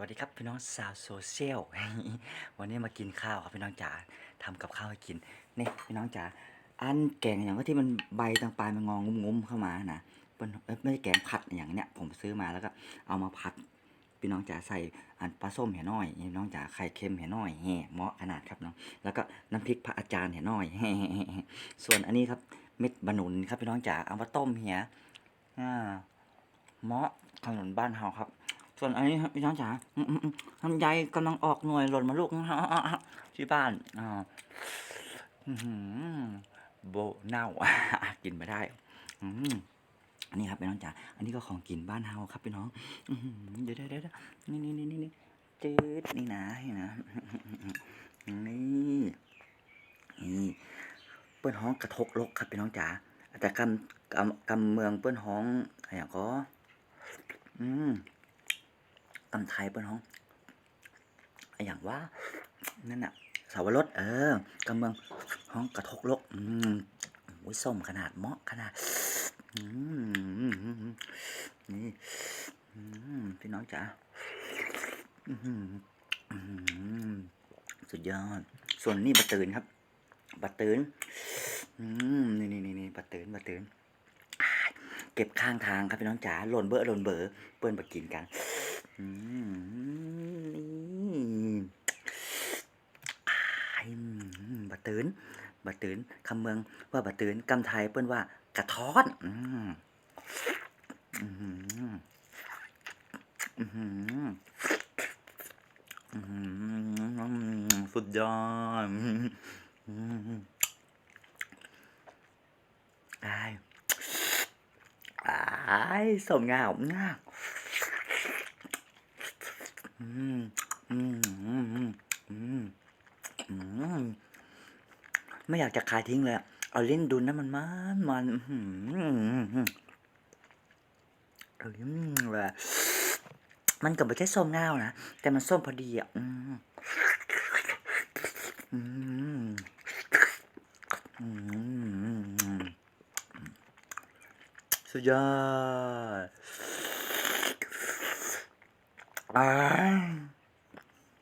วัสดีครับพี่น้องสาวโซเชียลวันนี้มากินข้าวครับพี่น้องจ๋าทำกับข้าวให้กินนี่พี่น้องจ๋าอันแกงอย่างว่าที่มันใบต่างปลายมันงองงุ้มๆเข้ามานะเป็นไม่ใช่แกงผัดอย่างเนี้ยผมซื้อมาแล้วก็เอามาผัด พี่น้องจ๋าใส่อันปลาส้มเห็นน้อยพี่น้องจ๋าไข่เค็มเห็นน้อยแห่เหมาะขนาดครับน้องแล้วก็น้ำพริกพระอาจารย์เห็นน้อยส่วนอันนี้ครับเม็ดบะหนุนครับพี่น้องจ๋าเอามาต้มเหียอ่าเหมาะขนมบ้านเฮาครับ ส่วนอันนี้พี่น้องจ๋าอืมอืมอืมลำไยกำลังออกหน่วยหล่นมาลูกที่บ้านอ่าโบเน่ากินไม่ได้อันนี้ครับพี่น้องจ๋าอันนี้ก็ของกินบ้านเฮาครับพี่น้องเดี๋ยวเดี๋ยวเดี๋ยวนี่นี่นี่นี่นี่จืดนี่นะนี่นะนี่นี่เปิ้นห้องกระทกลกครับพี่น้องจ๋าแต่กำกำกำเมืองเปิ้นห้องอะไรอย่างก็อืม ตำไทยเปิ้นห้องอย่างว่า นั่นน่ะสาวรสเออกำเมืองห้องกระทกลก อืมโอ้ยส้มขนาดเหมาะขนาด อืมนี่พี่น้องจ๋าสุดยอด ส่วนนี่บะตืนครับบะตืนอืมนี่นี่นี่นี่บะตืนบะตืนอ่าเก็บข้างทางครับพี่น้องจ๋าหล่นเบอหล่นเบอเปิ้นมากินกัน บะตืนบะตืนคำเมืองว่าบะตืนกำไทยเปิ้นว่ากระท้อนอืมอืมอืมอืมสุดยอดอืมอายอายสมงามงา อืมอืมอืมอืมอืมไม่อยากจะขายทิ้งเลยเอาลิ้นดุนะมันมันมันอื้อหือเอาลิ้นแบบมันก็ไม่ใช่ส้มง่านะ แต่มันส้มพอดีอะอืมอืมอืมสุดยอด อ้าย